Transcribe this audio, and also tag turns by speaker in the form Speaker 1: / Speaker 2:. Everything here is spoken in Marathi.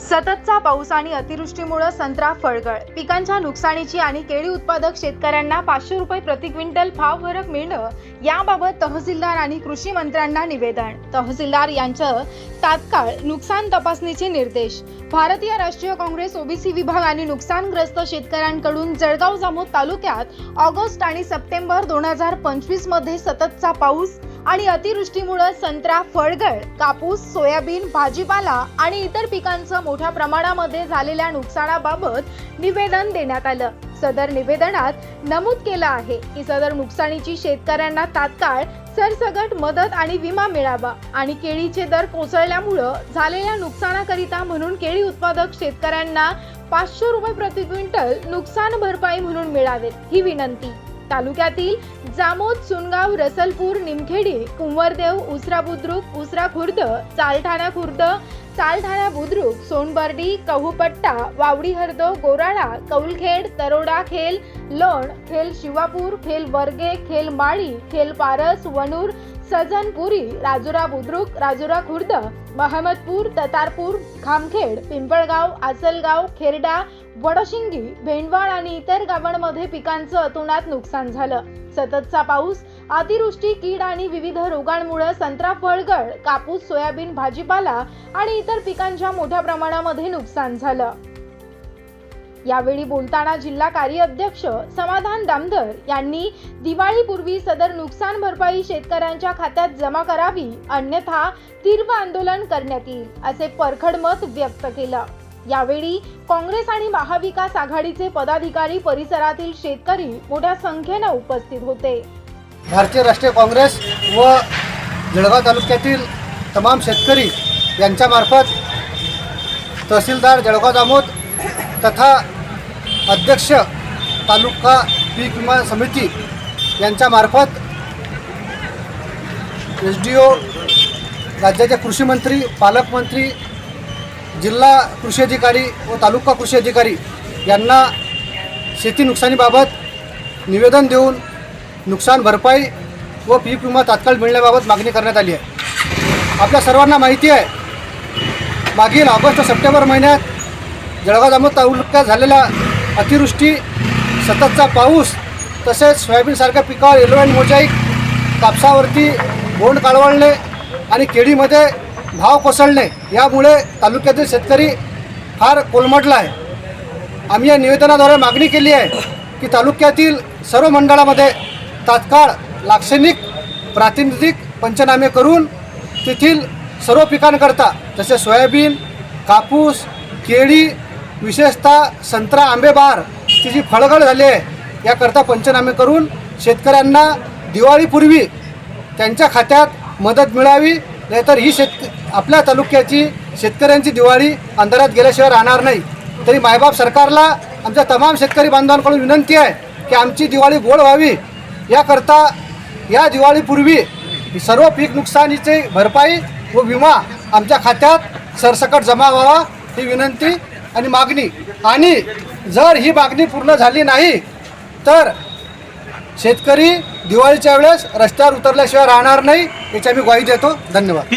Speaker 1: सततचा पाऊस आणि अतिवृष्टीमुळे संत्रा फळगळ. पिकांच्या नुकसानीची आणि केळी उत्पादक शेतकऱ्यांना पाचशे रुपये प्रति क्विंटल भाव फरक मिळणं याबाबत तहसीलदार आणि कृषी मंत्र्यांना निवेदन. तहसीलदार यांचं तात्काळ नुकसान तपासणीचे निर्देश. भारतीय राष्ट्रीय काँग्रेस ओबीसी विभाग आणि नुकसानग्रस्त शेतकऱ्यांकडून जळगाव जामोद तालुक्यात ऑगस्ट आणि सप्टेंबर दोन हजार पंचवीसमध्ये सततचा पाऊस आणि अतिवृष्टीमुळे संत्रा फळगळ कापूस सोयाबीन भाजीपाला आणि इतर पिकांचं मोठ्या प्रमाणामध्ये झालेल्या नुकसानाबाबत निवेदन देण्यात आलं. सदर निवेदनात नमूद केलं आहे की सदर नुकसानीची शेतकऱ्यांना तात्काळ सरसगट मदत आणि विमा मिळावा आणि केळीचे दर कोसळल्यामुळं झालेल्या नुकसानाकरिता म्हणून केळी उत्पादक शेतकऱ्यांना पाचशे रुपये प्रति क्विंटल नुकसान भरपाई म्हणून मिळावेत ही विनंती. तालुक्यातील जामोद सुनगाव रसलपूर निमखेडी कुंवरदेव उसरा बुद्रुक उसरा खुर्द चालठाणा खुर्द चालठाणा बुद्रुक सोनबर्डी कहूपट्टा वावडी हर्द गोराळा कौलखेड तरोडा खेल लोण खेल शिवापूर खेल वर्गे खेल माळी खेल पारस वणूर सजनपुरी राजुरा बुद्रुक राजुरा खुर्द महमदपूर ततारपूर खामखेड पिंपळगाव आसलगाव खेरडा वडशिंगी भेंडवाळ आणि इतर गावांमध्ये पिकांचं अतोनात नुकसान झालं. सततचा पाऊस अतिवृष्टी कीड आणि विविध रोगांमुळे संत्रा फळगळ कापूस सोयाबीन भाजीपाला आणि इतर पिकांच्या मोठ्या प्रमाणामध्ये नुकसान झालं. यावेळी बोलताना जिल्हा कार्याध्यक्ष समाधान दामदर यांनी दिवाळीपूर्वी सदर नुकसान भरपाई शेतकऱ्यांच्या खात्यात जमा करावी अन्यथा तीव्र आंदोलन करण्यात येईल असे परखड मत व्यक्त केलं. यावेळी काँग्रेस आणि महाविकास आघाडीचे पदाधिकारी परिसरातील शेतकरी मोठ्या संख्येनं उपस्थित होते.
Speaker 2: भारतीय राष्ट्रीय काँग्रेस व जळगाव तालुक्यातील तमाम शेतकरी यांच्यामार्फत तहसीलदार जळगाव जामोद तथा अध्यक्ष तालुका पीक विमा समिती यांच्यामार्फत एस डी ओ राज्याचे कृषीमंत्री पालकमंत्री जिल्हा कृषी अधिकारी व तालुका कृषी अधिकारी यांना शेती नुकसानीबाबत निवेदन देऊन नुकसान भरपाई व पीक विमा तात्काळ मिळण्याबाबत मागणी करण्यात आली आहे. आपल्या सर्वांना माहिती आहे मागील ऑगस्ट सप्टेंबर महिन्यात जळगाव जामोद तालुक्यात झालेल्या अतिवृष्टी सततचा पाऊस तसेच सोयाबीनसारख्या पिकावर येलो अँड मोजाईक कापसावरती बोंड काळवळणे आणि केळीमध्ये भाव कोसळणे यामुळे तालुक्यातील शेतकरी फार कोलमडला आहे. आम्ही या निवेदनाद्वारे मागणी केली आहे की तालुक्यातील सर्व मंडळामध्ये तात्काळ लाक्षणिक प्रातिनिधिक पंचनामे करून तेथील सर्व पिकांकरता जसे सोयाबीन कापूस केळी विशेषतः संत्रा आंबेबार तिची जी फळगळ झाली आहे याकरता पंचनामे करून शेतकऱ्यांना दिवाळीपूर्वी त्यांच्या खात्यात मदत मिळावी नाहीतर ही शेत आपल्या तालुक्याची शेतकऱ्यांची दिवाळी अंधारात गेल्याशिवाय राहणार नाही. तरी मायबाप सरकारला आमच्या तमाम शेतकरी बांधवांकडून विनंती आहे की आमची दिवाळी गोड व्हावी. याकरता या दिवाळीपूर्वी सर्व पीक नुकसानीचे भरपाई व विमा आमच्या खात्यात सरसकट जमा व्हावा ही विनंती आणि मागणी. आणि जर ही मागणी पूर्ण झाली नाही तर शेतकरी दिवाळीच्या वेळेस रस्त्यावर उतरल्याशिवाय राहणार नाही याची आम्ही ग्वाही देतो. धन्यवाद.